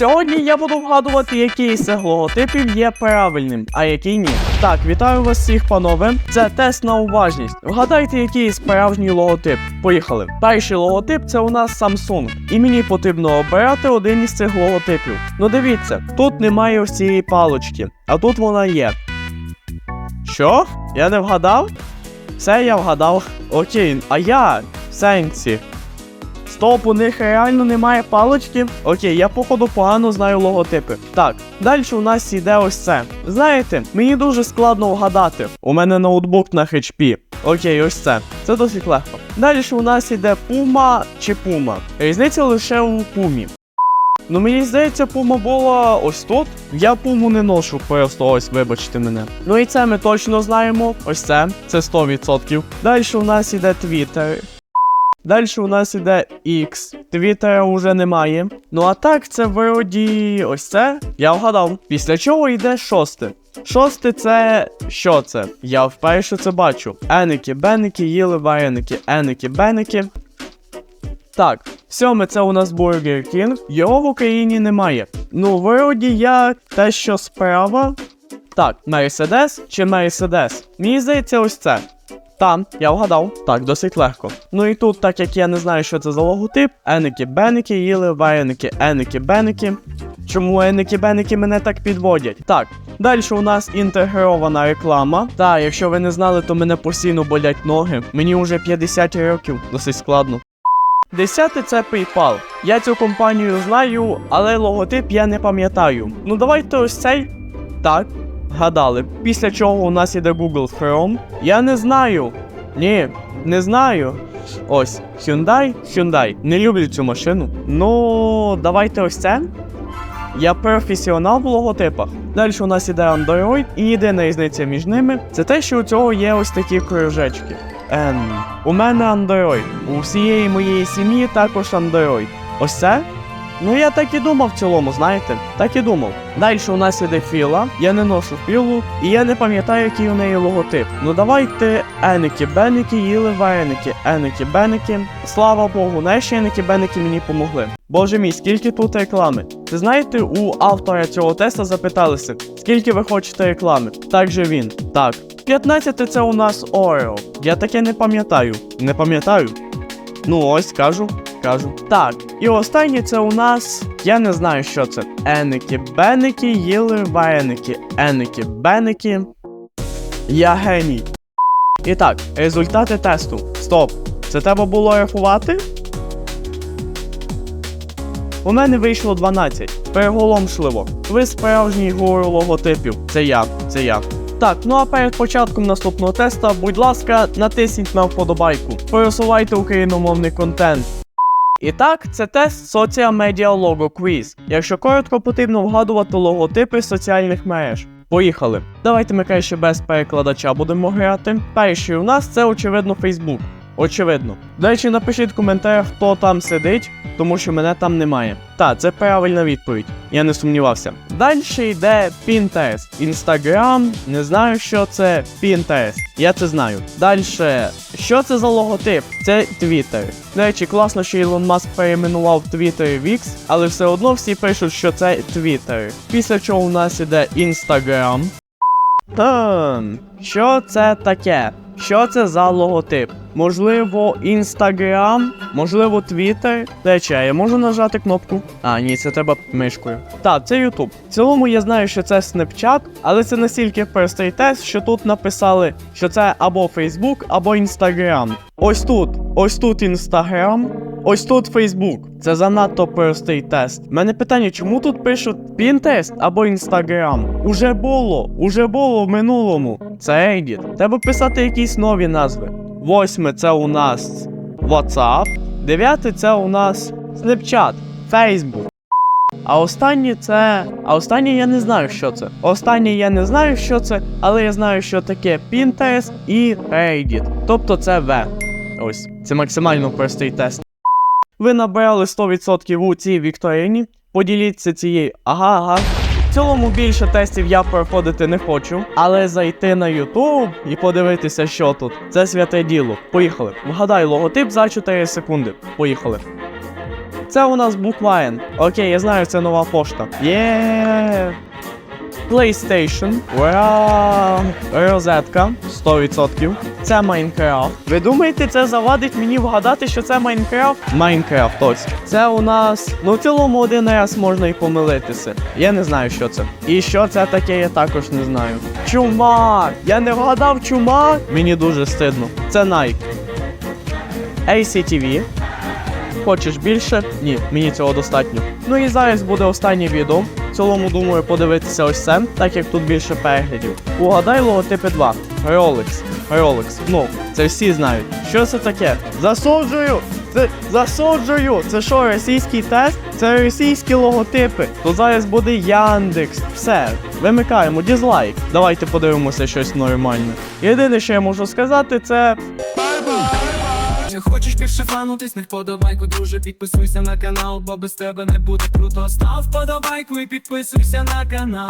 Сьогодні я буду вгадувати, який з цих логотипів є правильним, а який ні. Так, вітаю вас всіх, панове. Це тест на уважність. Вгадайте, який справжній логотип. Поїхали. Перший логотип це у нас Samsung. І мені потрібно обирати один із цих логотипів. Ну дивіться, тут немає ось цієї палочки, а тут вона є. Що? Я не вгадав? Все я вгадав. Окей, а я в сенсі. Стоп, у них реально немає палочки. Окей, я походу погано знаю логотипи. Так, далі у нас йде ось це. Знаєте, мені дуже складно вгадати. У мене ноутбук на HP. Окей, ось це. Це досить легко. Далі у нас йде Puma чи Puma. Різниця лише у Пумі. Ну мені здається, пума була ось тут. Я пуму не ношу, просто ось, вибачте мене. Ну і це ми точно знаємо. Ось це, це 100%. Далі у нас іде Twitter. Далі у нас іде X. Твіттера уже немає. Ну а так, це вроді ось це. Я вгадав. Після чого йде шосте. Шосте це що це? Я вперше це бачу. Еники, беники, їли вареники, еники, беники. Так, сьоме це у нас Burger King. Його в Україні немає. Ну, вроді я те, що справа. Так, Mercedes чи Mercedes? Мені здається, ось це. Там, я вгадав. Так, досить легко. Ну і тут, так як я не знаю, що це за логотип, еники беники їли вареники, еники беники. Чому еники беники мене так підводять? Так, далі у нас інтегрована реклама. Та, якщо ви не знали, то мене постійно болять ноги. Мені вже 50 років, досить складно. Десяте це PayPal. Я цю компанію знаю, але логотип я не пам'ятаю. Ну давайте ось цей. Так, гадали. Після чого у нас іде Google Chrome. Я не знаю. Ні, не знаю. Ось, Hyundai, Hyundai. Не люблю цю машину. Ну, давайте ось це. Я професіонал в логотипах. Далі у нас іде Android, і єдина різниця між ними це те, що у цього є ось такі кружечки. Ем, у мене Android. У всієї моєї сім'ї також Android. Ось це? Ну я так і думав в цілому, знаєте, так і думав. Далі у нас іде філа, я не ношу філу, і я не пам'ятаю, який у неї логотип. Ну давайте еники, беники, їли вареники, еники, беники. Слава Богу, наші еники, беники мені помогли. Боже мій, скільки тут реклами? Ви знаєте, у автора цього теста запиталися, скільки ви хочете реклами? Так же він. Так. 15 це у нас Орео. Я таке не пам'ятаю. Не пам'ятаю. Ну ось кажу, кажу. Так, і останнє це у нас. Я не знаю, що це. Еники, беники, їли вареники. Еники, беники. Я геній. І так, результати тесту. Стоп. Це треба було рахувати? У мене вийшло 12. Переголомшливо. Ви справжній гуру логотипів. Це я, це я. Так, ну а перед початком наступного теста, будь ласка, натисніть на вподобайку. Пересувайте україномовний контент. І так, це тест Social Media Logo. Якщо коротко, потрібно вгадувати логотипи соціальних мереж. Поїхали. Давайте ми краще без перекладача будемо грати. Перший у нас це очевидно Facebook. Очевидно. До речі, напишіть в коментарях, хто там сидить, тому що мене там немає. Та, це правильна відповідь. Я не сумнівався. Далі йде Pinterest. Instagram, не знаю, що це Pinterest. Я це знаю. Далі, що це за логотип? Це Twitter. До речі, класно, що Ілон Маск перейменував Twitter в X, але все одно всі пишуть, що це Twitter. Після чого у нас іде Instagram. Що це таке? Що це за логотип? Можливо, Instagram, можливо, Twitter. До речі, я можу нажати кнопку? А, ні, це треба мишкою. Так, це YouTube. В цілому я знаю, що це Snapchat, але це настільки простий тест, що тут написали, що це або Facebook, або Instagram. Ось тут, ось тут Instagram, ось тут Facebook. Це занадто простий тест. Мене питання, чому тут пишуть Pinterest або Instagram? Уже було, уже було в минулому. Це Reddit. Треба писати якісь нові назви. Восьме це у нас WhatsApp. Дев'яте це у нас Snapchat, Facebook. А останнє це. А останнє я не знаю, що це. Останнє я не знаю, що це, але я знаю, що таке Pinterest і Reddit. Тобто це В. Ось, це максимально простий тест. Ви набрали 100% у цій вікторині. Поділіться цією. Ага, ага. В цілому більше тестів я проходити не хочу, але зайти на YouTube і подивитися, що тут. Це святе діло. Поїхали. Вгадай логотип за 4 секунди. Поїхали. Це у нас буквально. Окей, я знаю, це нова пошта. Є. PlayStation, розетка 100%. Це Майнкрафт. Ви думаєте, це завадить мені вгадати, що це Майнкрафт? Майнкрафт, ось. Це у нас. Ну, в цілому один раз можна і помилитися. Я не знаю, що це. І що це таке, я також не знаю. Чумак! Я не вгадав чумак! Мені дуже стидно. Це Nike. ACTV. Хочеш більше? Ні, мені цього достатньо. Ну і зараз буде останнє відео. Цілому думаю подивитися ось це, так як тут більше переглядів. Угадай логотипи 2. Rolex. Rolex. Ну, це всі знають. Що це таке? Засуджую! Це засуджую! Це що, російський тест? Це російські логотипи. То зараз буде Яндекс. Все, вимикаємо дізлайк. Давайте подивимося щось нормальне. Єдине, що я можу сказати, це Чи хочеш більше фанутись, не вподобайку, друже, підписуйся на канал, бо без тебе не буде круто. Став вподобайку і підписуйся на канал.